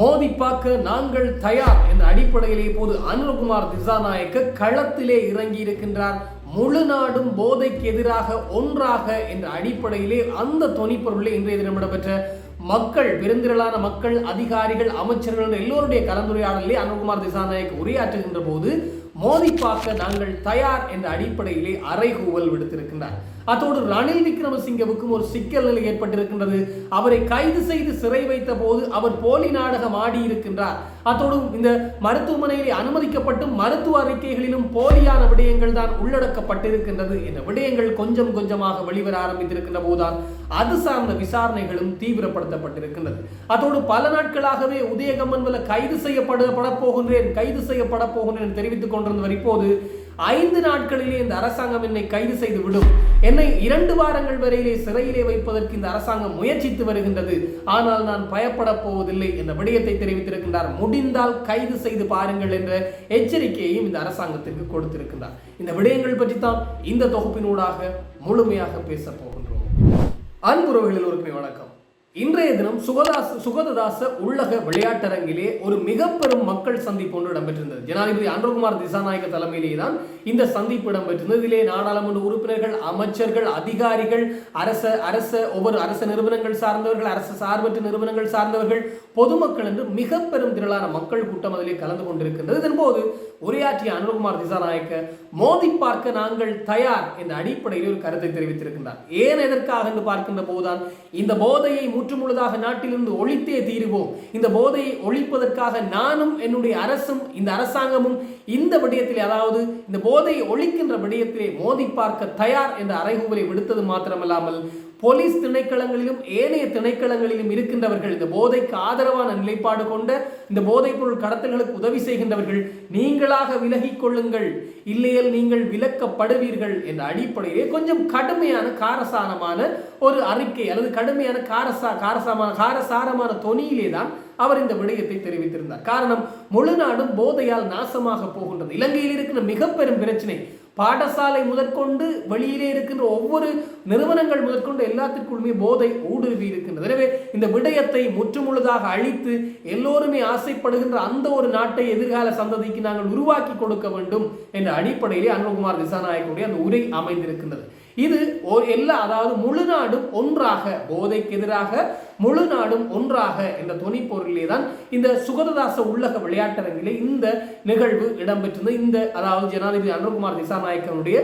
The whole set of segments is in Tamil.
மோதி பார்க்க நாங்கள் தயார் என்ற அடிப்படையிலே இப்போது அனுரகுமார் திசாநாயக்க களத்திலே இறங்கி இருக்கின்றார் முழு நாடும் போதைக்கு எதிராக ஒன்றாக என்ற அடிப்படையிலே அந்த தொனிப்பொருளில் இன்றைய தினம் இடம்பெற்ற மக்கள் பெருந்திரளான மக்கள் அதிகாரிகள் அமைச்சர்கள் எல்லோருடைய கலந்துரையாடலே அனுகுமார் திசாநாயக் உரையாற்றுகின்ற போது மோதி பார்க்க நாங்கள் தயார் என்ற அடிப்படையிலே அறைகூவல் விடுத்திருக்கின்றார். அத்தோடு ரணில் விக்ரமசிங்கவுக்கும் ஒரு சிக்கல் நிலை ஏற்பட்டிருக்கின்றது. அவரை கைது செய்து சிறை வைத்த போது அவர் போலி நாடகம் ஆடி இருக்கின்றார் இந்த மருத்துவமனையில் அனுமதிக்கப்பட்டு மருத்துவ அறிக்கைகளிலும் போலியான விடயங்கள் தான் உள்ளடக்கப்பட்டிருக்கின்றது என்ற விடயங்கள் கொஞ்சம் கொஞ்சமாக வெளிவர ஆரம்பித்திருக்கின்ற போதுதான் அது சார்ந்த விசாரணைகளும் தீவிரப்படுத்தப்பட்டிருக்கின்றது. அதோடு பல நாட்களாகவே உதயகம்மன்வல கைது செய்யப்பட போகின்றேன் கைது செய்யப்பட போகின்றேன் தெரிவித்துக் கொண்டிருந்தவர் இப்போது ஐந்து நாட்களிலே இந்த அரசாங்கம் என்னை கைது செய்து விடும். என்னை இரண்டு வாரங்கள் வரையிலே சிறையிலே வைப்பதற்கு இந்த அரசாங்கம் முயற்சித்து வருகின்றது. ஆனால் நான் பயப்பட போவதில்லை என்ற விடயத்தை தெரிவித்திருக்கின்றார். முடிந்தால் கைது செய்து பாருங்கள் என்ற எச்சரிக்கையையும் இந்த அரசாங்கத்திற்கு கொடுத்திருக்கின்றார். இந்த விடயங்கள் பற்றி தான் இந்த தொகுப்பினூடாக முழுமையாக பேச போகின்றோம் அன்புறவுகளில் ஒருமை வணக்கம். இன்றைய தினம் சுகதாச சுகததாச உள்ளக விளையாட்டரங்கிலே ஒரு மிக பெரும் மக்கள் சந்திப்பு ஒன்று இடம்பெற்றிருந்தது. ஜனாதிபதி அன்றகுமார் திசாநாயக்க தலைமையிலே தான் இந்த சந்திப்பு இடம்பெற்றிருந்தது. இதிலே நாடாளுமன்ற உறுப்பினர்கள் அமைச்சர்கள் அதிகாரிகள் அரச அரச ஒவ்வொரு அரச நிறுவனங்கள் சார்ந்தவர்கள் அரசு சார்பற்ற நிறுவனங்கள் சார்ந்தவர்கள் பொதுமக்கள் என்று மிக பெரும் திரளான மக்கள் கூட்டம் அதிலே கலந்து கொண்டிருக்கின்றது. இதன்போது உரையாற்றிய அனுகுமார் திசாநாயக்க மோதி பார்க்க நாங்கள் தயார் என்ற அடிப்படையில் ஒரு கருத்தை தெரிவித்திருக்கின்றார். ஏன் எதற்காக? என்று பார்க்கின்ற போதுதான் இந்த போதையை முற்றுமுழுதாக நாட்டிலிருந்து ஒழித்தே தீருவோம். இந்த போதையை ஒழிப்பதற்காக நானும் என்னுடைய அரசும் இந்த அரசாங்கமும் இந்த விடயத்தில் அதாவது இந்த போதையை ஒழிக்கின்ற விடயத்திலே மோதி பார்க்க தயார் என்ற அறைகூவலை விடுத்தது மாத்திரமல்லாமல் போலீஸ் திணைக்களங்களிலும் ஏனைய திணைக்களங்களிலும் இருக்கின்றவர்கள் இந்த போதைக்கு ஆதரவான நிலைப்பாடு கொண்ட இந்த போதைப் பொருள் கடத்தல்களுக்கு உதவி செய்கின்றவர்கள் நீங்களாக விலகிக் கொள்ளுங்கள். இல்லையேல் நீங்கள் விலக்கப்படுவீர்கள் என்ற அடிப்படையிலே கொஞ்சம் கடுமையான காரசாரமான ஒரு அறிக்கை அல்லது கடுமையான காரசா காரசாமான காரசாரமான தொனியிலே தான் அவர் இந்த விடயத்தை தெரிவித்திருந்தார். காரணம் முழு நாடும் போதையால் நாசமாக போகின்றது. இலங்கையில் இருக்கிற மிக பெரும் பிரச்சனை பாடசாலை முதற்கொண்டு வெளியிலே இருக்கின்ற ஒவ்வொரு நிறுவனங்கள் முதற்கொண்டு எல்லாத்திற்குள்ளுமே போதை ஊடுருவி இருக்கின்றது. எனவே இந்த விடயத்தை முற்றுமுழுதாக அழித்து எல்லோருமே ஆசைப்படுகின்ற அந்த ஒரு நாட்டை எதிர்கால சந்ததிக்கு நாங்கள் உருவாக்கி கொடுக்க வேண்டும் என்ற அடிப்படையிலே அனுகுமார் திசாநாயகனுடைய அந்த உரை அமைந்திருக்கின்றது. இது எல்லா அதாவது முழு நாடும் ஒன்றாக போதைக்கு எதிராக முழு நாடும் ஒன்றாக என்ற தொனிப்பொருளிலே தான் இந்த சுகததாச உள்ளக விளையாட்டரங்கிலே இந்த நிகழ்வு இடம்பெற்றிருந்தது. இந்த அதாவது ஜனாதிபதி அனுகுமார் திசாநாயக்கனுடைய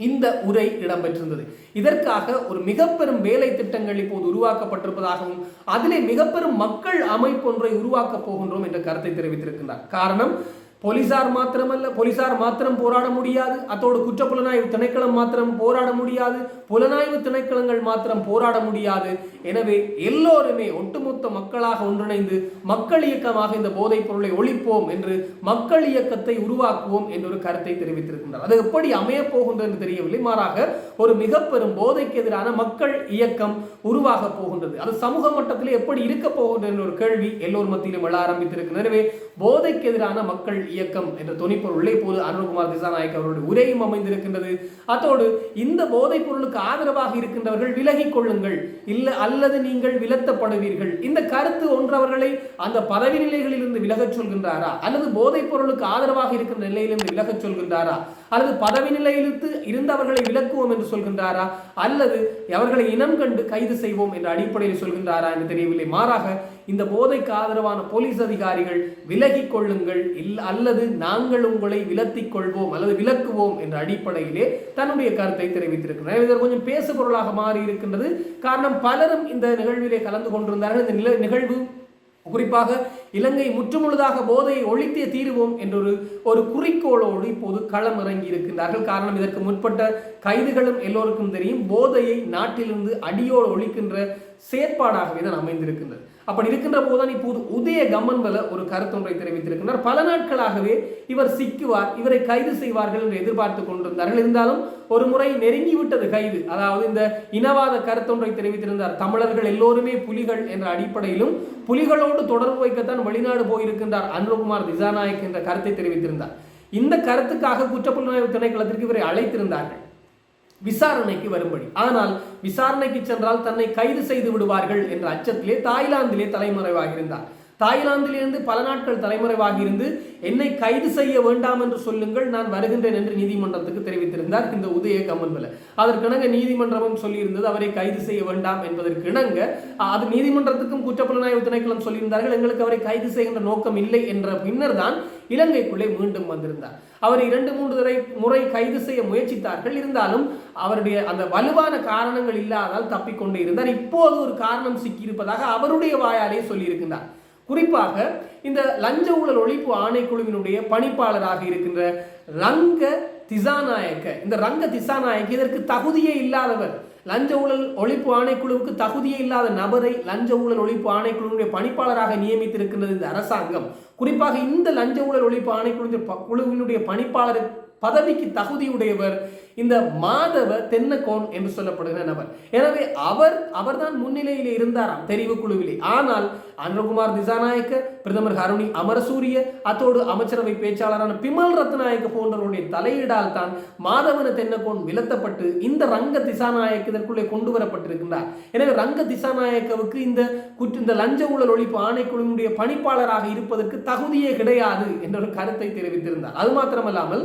இந்த உரை இடம்பெற்றிருந்தது. இதற்காக ஒரு மிக பெரும் வேலை திட்டங்கள் இப்போது உருவாக்கப்பட்டிருப்பதாகவும் அதிலே மிக பெரும் மக்கள் அமைப்பு ஒன்றை உருவாக்கப் போகின்றோம் என்ற கருத்தை தெரிவித்திருக்கின்றார். காரணம் போலீசார் மாத்திரமல்ல போலீசார் மாத்திரம் போராட முடியாது. அத்தோடு குற்ற புலனாய்வு திணைக்களம் மாத்திரம் போராட முடியாது. புலனாய்வு திணைக்களங்கள் மாத்திரம் போராட முடியாது. எனவே எல்லோருமே ஒட்டுமொத்த மக்களாக ஒன்றிணைந்து மக்கள் இயக்கமாக இந்த போதைப் பொருளை ஒழிப்போம் என்று மக்கள் இயக்கத்தை உருவாக்குவோம் என்ற ஒரு கருத்தை தெரிவித்திருக்கின்றார். அது எப்படி அமையப் போகின்றது என்று தெரியவில்லை. மாறாக ஒரு மிக பெரும் போதைக்கு எதிரான மக்கள் இயக்கம் உருவாக போகின்றது. அது சமூக மட்டத்தில் எப்படி இருக்க போகின்றது என்ற ஒரு கேள்வி எல்லோர் மத்தியிலும் எழ ஆரம்பித்திருக்கிறது எனவே போதைக்கு எதிரான மக்கள் இயக்கம் என்ற துணிப்பொருளை இப்போது அனுகுமார் திசாநாயக் அவருடைய உரையும் அமைந்திருக்கின்றது. அதோடு இந்த போதைப் பொருளுக்கு ஆதரவாக இருக்கின்றவர்கள் விலகிக் கொள்ளுங்கள். இல்ல அல்லது நீங்கள் விலத்தப்படுவீர்கள். இந்த கருத்து ஒன்றவர்களை அந்த பதவி நிலைகளிலிருந்து விலகச் சொல்கின்றாரா? அல்லது போதைப் பொருளுக்கு ஆதரவாக இருக்கின்ற நிலையிலிருந்து விலகச் சொல்கின்றாரா? அல்லது பதவி நிலையிலிருந்து இருந்தவர்களை விலக்குவோம் என்று சொல்கின்றாரா? அல்லது அவர்களை இனம் கண்டு கைது செய்வோம் என்ற அடிப்படையில் சொல்கின்றாரா என்று தெரியவில்லை. மாறாக இந்த போதைக்கு ஆதரவான போலீஸ் அதிகாரிகள் விலகிக் கொள்ளுங்கள். இல் அல்லது நாங்கள் உங்களை விலத்திக் கொள்வோம் அல்லது விலக்குவோம் என்ற அடிப்படையிலே தன்னுடைய கருத்தை தெரிவித்திருக்கிறார். இதில் கொஞ்சம் பேசு பொருளாக மாறி இருக்கின்றது. காரணம் பலரும் இந்த நிகழ்விலே கலந்து கொண்டிருந்தார்கள். இந்த நில நிகழ்வு குறிப்பாக இலங்கை முற்றுமுழுதாக போதையை ஒழித்தே தீருவோம் என்றொரு ஒரு குறிக்கோளோடு இப்போது களம் இறங்கி இருக்கின்றார்கள். காரணம் இதற்கு முற்பட்ட கைதுகளும் எல்லோருக்கும் தெரியும். போதையை நாட்டிலிருந்து அடியோடு ஒழிக்கின்ற செயற்பாடாகவே தான் அமைந்திருக்கின்றது. அப்படி இருக்கின்ற போதுதான் இப்போது உதய கம்மன்வல ஒரு கருத்தொன்றை தெரிவித்திருக்கின்றார். பல நாட்களாகவே இவர் சிக்குவார் இவரை கைது செய்வார்கள் என்று எதிர்பார்த்து கொண்டிருந்தார்கள். இருந்தாலும் ஒரு முறை நெருங்கிவிட்டது கைது. அதாவது இந்த இனவாத கருத்தொன்றை தெரிவித்திருந்தார். தமிழர்கள் எல்லோருமே புலிகள் என்ற அடிப்படையிலும் புலிகளோடு தொடர்பு வைக்கத்தான் வெளிநாடு போயிருக்கின்றார் அனுகுமார் திசாநாயக் என்ற கருத்தை தெரிவித்திருந்தார். இந்த கருத்துக்காக குற்றப்புலனாய்வு திணைக்களத்திற்கு இவரை அழைத்திருந்தார்கள். விசாரணைக்கு வரும்படி. ஆனால் விசாரணைக்கு சென்றால் தன்னை கைது செய்து விடுவார்கள் என்ற அச்சத்திலே தாய்லாந்திலே தலைமறைவாக இருந்தார் தாய்லாந்திலிருந்து பல நாட்கள் தலைமறைவாகி இருந்து என்னை கைது செய்ய வேண்டாம் என்று சொல்லுங்கள் நான் வருகின்றேன் என்று நீதிமன்றத்துக்கு தெரிவித்திருந்தார் இந்த உதய கமல்வல. அதற்கிணங்க நீதிமன்றமும் சொல்லியிருந்தது அவரை கைது செய்ய வேண்டாம் என்பதற்கு இணங்க அது நீதிமன்றத்துக்கும் குற்றப்புலனாய்வு திணைக்களம் சொல்லியிருந்தார்கள் எங்களுக்கு அவரை கைது செய்கின்ற நோக்கம் இல்லை என்ற பின்னர் தான் இலங்கைக்குள்ளே மீண்டும் வந்திருந்தார். அவர் இரண்டு மூன்று தடவை முறை கைது செய்ய முயற்சித்தார்கள். இருந்தாலும் அவருடைய அந்த வலுவான காரணங்கள் இல்லாதால் தப்பிக்கொண்டே இருந்தார். இப்போது ஒரு காரணம் சிக்கியிருப்பதாக அவருடைய வாயாலே சொல்லியிருக்கின்றார். குறிப்பாக இந்த லஞ்ச ஊழல் ஒழிப்பு ஆணைக்குழுவினுடைய பணிப்பாளராக இருக்கின்ற ரங்க திசாநாயக்க. இந்த ரங்க திசாநாயக்க இதற்கு தகுதியே இல்லாதவர். லஞ்ச ஊழல் ஒழிப்பு ஆணைக்குழுவுக்கு தகுதியே இல்லாத நபரை லஞ்ச ஊழல் ஒழிப்பு ஆணைக்குழுவினுடைய பணிப்பாளராக நியமித்திருக்கின்றது இந்த அரசாங்கம். குறிப்பாக இந்த லஞ்ச ஊழல் ஒழிப்பு ஆணைக்குழு குழுவினுடைய பணிப்பாளர் பதவிக்கு தகுதியுடையவர் இந்த மாதவ தென்னகோன் என்று சொல்லப்படுகிற நபர். எனவே அவர் அவர்தான் முன்னிலையில் இருந்தாராம் தெரிவு குழுவிலே. ஆனால் அனுகுமார் திசாநாயக்க பிரதமர் ஹருணி அமரசூரிய அத்தோடு அமைச்சரவை பேச்சாளரான பிமல் ரத்நாயக்க போன்றவருடைய தலையீடால் தான் மாதவன தென்னகோன் விலத்தப்பட்டு இந்த ரங்க திசாநாயக்க இதற்குள்ளே கொண்டு வரப்பட்டிருக்கின்றார் எனவே ரங்க திசாநாயக்கவுக்கு இந்த குற்ற இந்த லஞ்ச ஊழல் ஒழிப்பு ஆணைக்குழுவினுடைய பணிப்பாளராக இருப்பதற்கு தகுதியே கிடையாது என்ற ஒரு கருத்தை தெரிவித்திருந்தார். அது மாத்திரமல்லாமல்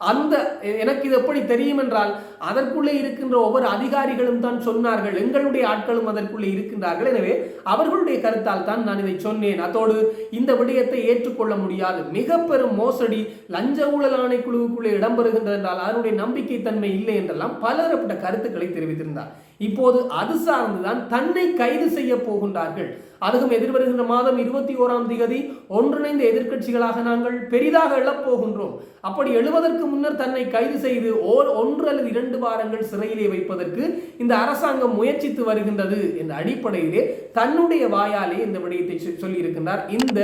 அந்த எனக்கு இது எப்படி தெரியும் என்றால் அதற்குள்ளே இருக்கின்ற ஒவ்வொரு அதிகாரிகளும் தான் சொன்னார்கள் எங்களுடைய ஆட்களும் அதற்குள்ளே இருக்கின்றார்கள். எனவே அவர்களுடைய கருத்தால் தான் நான் இதை சொன்னேன். அதோடு இந்த விடயத்தை ஏற்றுக்கொள்ள முடியாது. மிக பெரும் மோசடி லஞ்ச ஊழல் ஆணைக்குழுவுக்குள்ளே இடம்பெறுகின்றது என்றால் அதனுடைய நம்பிக்கை தன்மை இல்லை என்றெல்லாம் பலரப்பட்ட கருத்துக்களை தெரிவித்திருந்தார். இப்போது அது சார்ந்துதான் தன்னை கைது செய்ய போகின்றார்கள். அதுவும் எதிர்வருகின்ற மாதம் இருபத்தி ஓராம் திகதி ஒன்றிணைந்த எதிர்க்கட்சிகளாக நாங்கள் பெரிதாக எழப்போகின்றோம் அப்படி எழுவதற்கு முன்னர் தன்னை கைது செய்து ஓர் ஒன்று அல்லது இரண்டு வாரங்கள் சிறையிலே வைப்பதற்கு இந்த அரசாங்கம் முயற்சித்து வருகின்றது என்ற அடிப்படையிலே தன்னுடைய வாயாலே இந்த விடயத்தை சொல்லியிருக்கின்றார் இந்த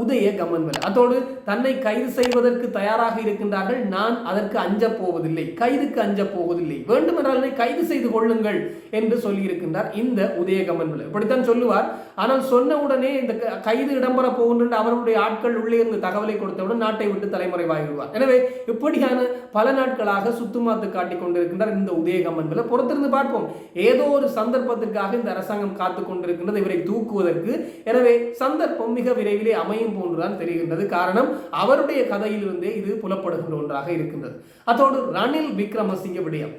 உதய கமன்வல் அதோடு தன்னை கைது செய்வதற்கு தயாராக இருக்கின்றார்கள். நான் அதற்கு அஞ்ச போவதில்லை. கைதுக்கு அஞ்ச போவதில்லை. வேண்டுமென்றால் கைது செய்து கொள்ளுங்கள் என்று சொல்லியிருக்கின்றார் இந்த உதய இப்படித்தான் சொல்லுவார். ஆனால் சொன்ன உடனே இந்த கைது இடம்பெற போகின்ற அவருடைய ஆட்கள் உள்ளே இருந்து தகவலை கொடுத்தவுடன் நாட்டை விட்டு தலைமுறைவாகிவிடுவார். எனவே இப்படியான பல நாட்களாக சுத்துமாத்து காட்டிக் கொண்டிருக்கின்றார் இந்த உதயகமன்களை பொறுத்திருந்து பார்ப்போம். ஏதோ ஒரு சந்தர்ப்பத்திற்காக இந்த அரசாங்கம் காத்து கொண்டிருக்கின்றது. இவரை தூக்குவதற்கு. எனவே சந்தர்ப்பம் மிக விரைவிலே அமையும் போன்றுதான் தெரிகின்றது. காரணம் அவருடைய கதையிலிருந்தே இது புலப்படுகின்ற ஒன்றாக இருக்கின்றது. அதோடு ரணில் விக்ரமசிங்க விடயம்.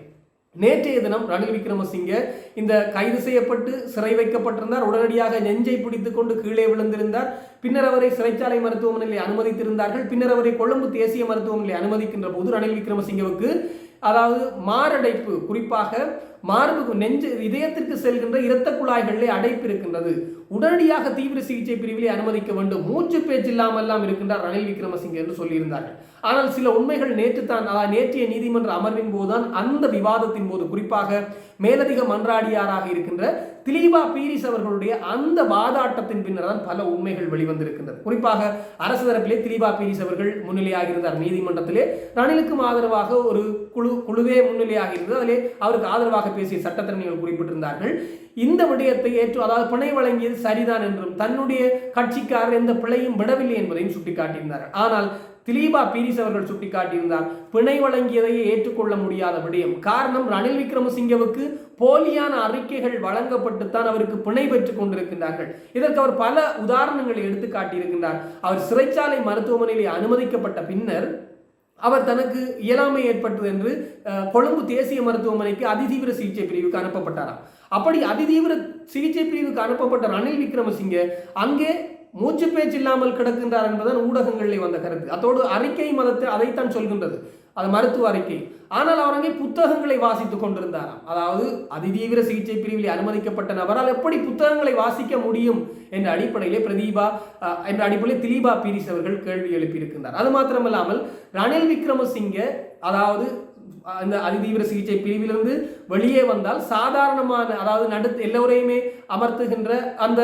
நேற்றைய தினம் ரணில் விக்ரமசிங்க இந்த கைது செய்யப்பட்டு சிறை வைக்கப்பட்டிருந்தார். உடனடியாக நெஞ்சை பிடித்து கொண்டு கீழே விழுந்திருந்தார். பின்னர் அவரை சிறைச்சாலை மருத்துவமனையில் அனுமதித்திருந்தார்கள். பின்னர் அவரை கொழும்பு தேசிய மருத்துவமனையில் அனுமதிக்கின்ற போது ரணில் விக்ரமசிங்கவுக்கு அதாவது மாரடைப்பு குறிப்பாக மார்பு நெஞ்சு இதயத்திற்கு செல்கின்ற இரத்த குழாய்களிலே அடைப்பு இருக்கின்றது. உடனடியாக தீவிர சிகிச்சை பிரிவிலே அனுமதிக்க வேண்டும். மூச்சு பேச்சு இல்லாமல்லாம் இருக்கின்றார் ரணில் விக்ரமசிங்கே என்று சொல்லியிருந்தார்கள். ஆனால் சில உண்மைகள் நேற்று தான் நேற்றைய நீதிமன்ற அமர்வின் போதுதான் அந்த விவாதத்தின் போது குறிப்பாக மேலதிக மன்றாடியாராக இருக்கின்ற திலீபா பீரிஸ் அவர்களுடைய அந்த வாதாட்டத்தின் பின்னர் தான் பல உண்மைகள் வெளிவந்திருக்கின்றது. குறிப்பாக அரசு தரப்பிலே திலீபா பீரிஸ் அவர்கள் முன்னிலையாக இருந்தார். நீதிமன்றத்திலே ரணிலுக்கும் ஆதரவாக ஒரு குழு குழுவே முன்னிலையாக இருந்தது. அதிலே அவருக்கு ஆதரவாக பேசிய சட்டத்திறனிகள் குறிப்பிட்டிருந்தார்கள். இந்த விடயத்தை ஏற்று அதாவது பிணை வழங்கியது சரிதான் என்றும் தன்னுடைய கட்சிக்காரர் எந்த பிழையும் விடவில்லை என்பதையும் சுட்டிக்காட்டியிருந்தார்கள். ஆனால் திலீபா பீரிஸ் அவர்கள் சுட்டிக்காட்டியிருந்தார். பிணை வழங்கியதையே ஏற்றுக்கொள்ள முடியாத விடயம். காரணம் ரணில் விக்ரமசிங்கவுக்கு போலியான அறிக்கைகள் வழங்கப்பட்டுத்தான் அவருக்கு பிணை பெற்றுக் கொண்டிருக்கின்றார்கள். இதற்கு அவர் பல உதாரணங்களை எடுத்து காட்டியிருக்கின்றார். அவர் சிறைச்சாலை மருத்துவமனையில் அனுமதிக்கப்பட்ட பின்னர் அவர் தனக்கு இயலாமை ஏற்பட்டது என்று கொழும்பு தேசிய மருத்துவமனைக்கு அதிதீவிர சிகிச்சை பிரிவுக்கு அனுப்பப்பட்டாராம். அப்படி அதிதீவிர சிகிச்சை பிரிவுக்கு அனுப்பப்பட்ட ரணில் விக்ரமசிங்கே அங்கே மூச்சு பேச்சு இல்லாமல் கிடக்கின்றார் என்பதுதான் ஊடகங்களில் வந்த கருத்து. அதோடு அறிக்கை மதத்தை அதைத்தான் சொல்கின்றது. அது மருத்துவ அறிக்கை. ஆனால் அவர் அங்கே புத்தகங்களை வாசித்துக் கொண்டிருந்தாராம். அதாவது அதிதீவிர சிகிச்சை பிரிவில் அனுமதிக்கப்பட்ட நபரால் எப்படி புத்தகங்களை வாசிக்க முடியும் என்ற அடிப்படையிலே பிரதீபா என்ற அடிப்படையில் திலீபா பீரிஸ் அவர்கள் கேள்வி எழுப்பியிருக்கின்றார். அது மாத்திரமல்லாமல் ரணில் விக்ரமசிங்க அதாவது அந்த அதிதீவிர சிகிச்சை பிரிவிலிருந்து வெளியே வந்தால் சாதாரணமான அதாவது நடுத்து எல்லோரையுமே அமர்த்துகின்ற அந்த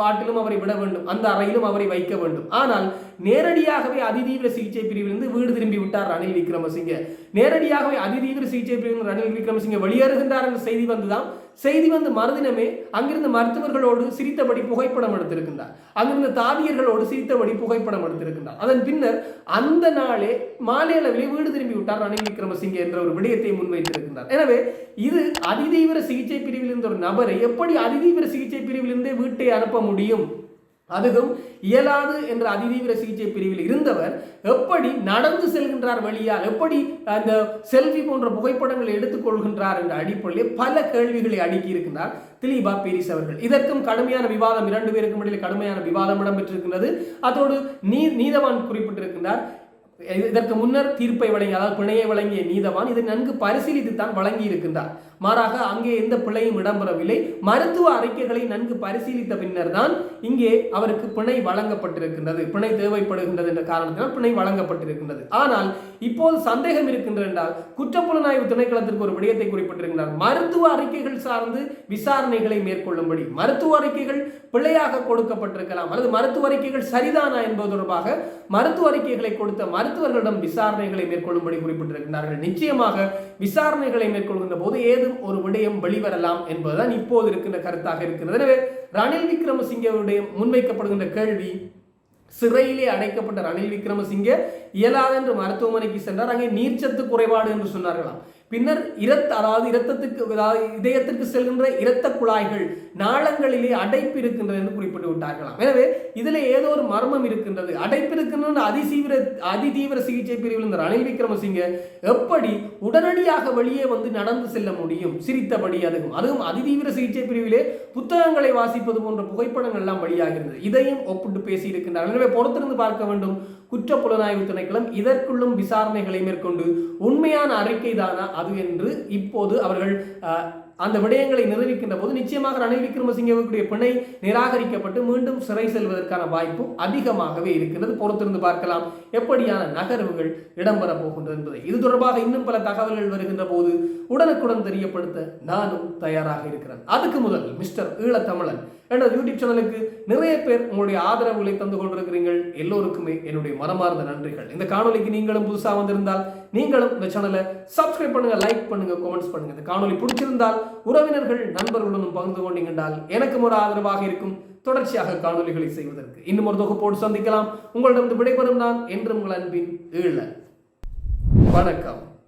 வாட்டிலும் அவரை விட வேண்டும். அந்த அறையிலும் அவரை வைக்க வேண்டும். ஆனால் நேரடியாகவே அதிதீவிர சிகிச்சை பிரிவிலிருந்து வீடு திரும்பி விட்டார் ரணில் விக்ரமசிங்க. நேரடியாகவே அதிதீவிர சிகிச்சை பிரிவிலிருந்து ரணில் விக்ரமசிங்க வெளியேறுகின்றார் என்ற செய்தி வந்துதான் செய்தி வந்து மறுதினமே அங்கிருந்த மருத்துவர்களோடு சிரித்தபடி புகைப்படம் எடுத்திருக்கின்றார். அங்கிருந்த தாதியர்களோடு சிரித்தபடி புகைப்படம் எடுத்திருக்கின்றார். அதன் பின்னர் அந்த நாளே மாலை அளவிலே வீடு திரும்பி விட்டார் ரணில் விக்ரமசிங்கே என்ற ஒரு விடயத்தை முன்வைத்திருக்கின்றார். எனவே இது அதிதீவிர சிகிச்சை பிரிவில் இருந்த ஒரு நபரை எப்படி அதிதீவிர சிகிச்சை பிரிவிலிருந்தே வீட்டை அனுப்ப முடியும்? அதுவும் இயலாது என்ற அதிதீவிர சிகிச்சை பிரிவில் இருந்தவர் எப்படி நடந்து செல்கின்றார் வழியால் எப்படி அந்த செல்ஃபி போன்ற புகைப்படங்களை எடுத்துக்கொள்கின்றார் என்ற அடிப்படையில் பல கேள்விகளை அடுக்கி இருக்கின்றார் திலீபா பீரிஸ் அவர்கள். இதற்கும் கடுமையான விவாதம் இரண்டு பேருக்கும் இடையில் கடுமையான விவாதம் இடம்பெற்றிருக்கின்றது. அதோடு நீ நீதவான் குறிப்பிட்டிருக்கின்றார் இதற்கு முன்னர் தீர்ப்பை வழங்கி அதாவது பிணையை வழங்கிய நீதவான் இதை நன்கு பரிசீலித்து தான் வழங்கி இருக்கின்றார் மாறாக அங்கே எந்த பிழையும் இடம்பெறவில்லை. மருத்துவ அறிக்கைகளை நன்கு பரிசீலித்த பின்னர் தான் இங்கே அவருக்கு பிணை வழங்கப்பட்டிருக்கின்றது. பிணை தேவைப்படுகின்றது என்ற காரணத்தினால் பிணை வழங்கப்பட்டிருக்கின்றது. ஆனால் இப்போது சந்தேகம் இருக்கின்றது என்றால் குற்றப்புலனாய்வு திணைக்களத்திற்கு ஒரு விடயத்தை குறிப்பிட்டிருக்கிறார். மருத்துவ அறிக்கைகள் சார்ந்து விசாரணைகளை மேற்கொள்ளும்படி. மருத்துவ அறிக்கைகள் பிழையாக கொடுக்கப்பட்டிருக்கலாம். அல்லது மருத்துவ அறிக்கைகள் சரிதானா என்பது தொடர்பாக மருத்துவ அறிக்கைகளை கொடுத்த மருத்துவர்களிடம் விசாரணைகளை மேற்கொள்ளும்படி குறிப்பிட்டிருக்கிறார்கள் நிச்சயமாக விசாரணைகளை மேற்கொள்கின்ற போது ஏதும் ஒரு விடயம் வெளிவரலாம் என்பதுதான் இப்போது இருக்கின்ற கருத்தாக இருக்கிறது. எனவே ரணில் விக்ரமசிங்கவுடைய முன்வைக்கப்படுகின்ற கேள்வி சிறையிலே அடைக்கப்பட்ட ரணில் விக்ரமசிங்கே இயலாதென்று மருத்துவமனைக்கு சென்றார். அங்கே நீர்ச்சத்து குறைபாடு என்று சொன்னார்களாம். பின்னர் இரத்த அதாவது இரத்தத்துக்கு அதாவது இதயத்திற்கு செல்கின்ற இரத்த குழாய்கள் நாளங்களிலே அடைப்பு இருக்கின்றது என்று குறிப்பிட்டு விட்டார்களாம். எனவே இதில் ஏதோ ஒரு மர்மம் இருக்கின்றது. அடைப்பு இருக்கின்ற அதிதீவிர அதிதீவிர சிகிச்சை பிரிவில் இந்த ரணில் விக்ரமசிங்க எப்படி உடனடியாக வெளியே வந்து நடந்து செல்ல முடியும்? சிரித்தபடி அதுவும் அதுவும் அதிதீவிர சிகிச்சை பிரிவிலே புத்தகங்களை வாசிப்பது போன்ற புகைப்படங்கள் எல்லாம் வெளியாகிறது இதையும் ஒப்பிட்டு பேசி இருக்கின்றார்கள். எனவே பொறுத்திருந்து பார்க்க வேண்டும். குற்ற புலனாய்வு திணைக்களம் இதற்குள்ளும் விசாரணைகளை மேற்கொண்டு உண்மையான அறிக்கை தானா அது என்று இப்போது அவர்கள் அந்த விடயங்களை நிரூபிக்கின்ற போது நிச்சயமாக ரணில் விக்ரமசிங்கவுடைய பிணை நிராகரிக்கப்பட்டு மீண்டும் சிறை செல்வதற்கான வாய்ப்பும் அதிகமாகவே இருக்கிறது. பொறுத்திருந்து பார்க்கலாம். எப்படியான நகர்வுகள் இடம்பெற போகின்றது என்பதை. இது தொடர்பாக இன்னும் பல தகவல்கள் வருகின்ற போது உடனுக்குடன் தெரியப்படுத்த நானும் தயாராக இருக்கிறேன். அதுக்கு முதல் மிஸ்டர் ஈழத்தமிழன் என்ற யூடியூப் சேனலுக்கு நிறைய பேர் உங்களுடைய ஆதரவுகளை தந்து கொண்டிருக்கிறீர்கள். எல்லோருக்குமே என்னுடைய மனமார்ந்த நன்றிகள். இந்த காணொலிக்கு நீங்களும் புதுசாக வந்திருந்தால் நீங்களும் இந்த சேனலை சப்ஸ்கிரைப் பண்ணுங்க லைக் பண்ணுங்க கமெண்ட்ஸ் பண்ணுங்க. இந்த காணொலி பிடிச்சிருந்தால் உறவினர்கள் நண்பர்களுடன் பகிர்ந்து கொண்டீங்கன்றால் எனக்கும் ஒரு ஆதரவாக இருக்கும். தொடர்ச்சியாக காணொலிகளை செய்வதற்கு இன்னும் ஒரு தொகுப்போடு சந்திக்கலாம். உங்களிடம் விடைபெறும் நான் என்றும் உங்கள் அன்பின் ஈழ வணக்கம்.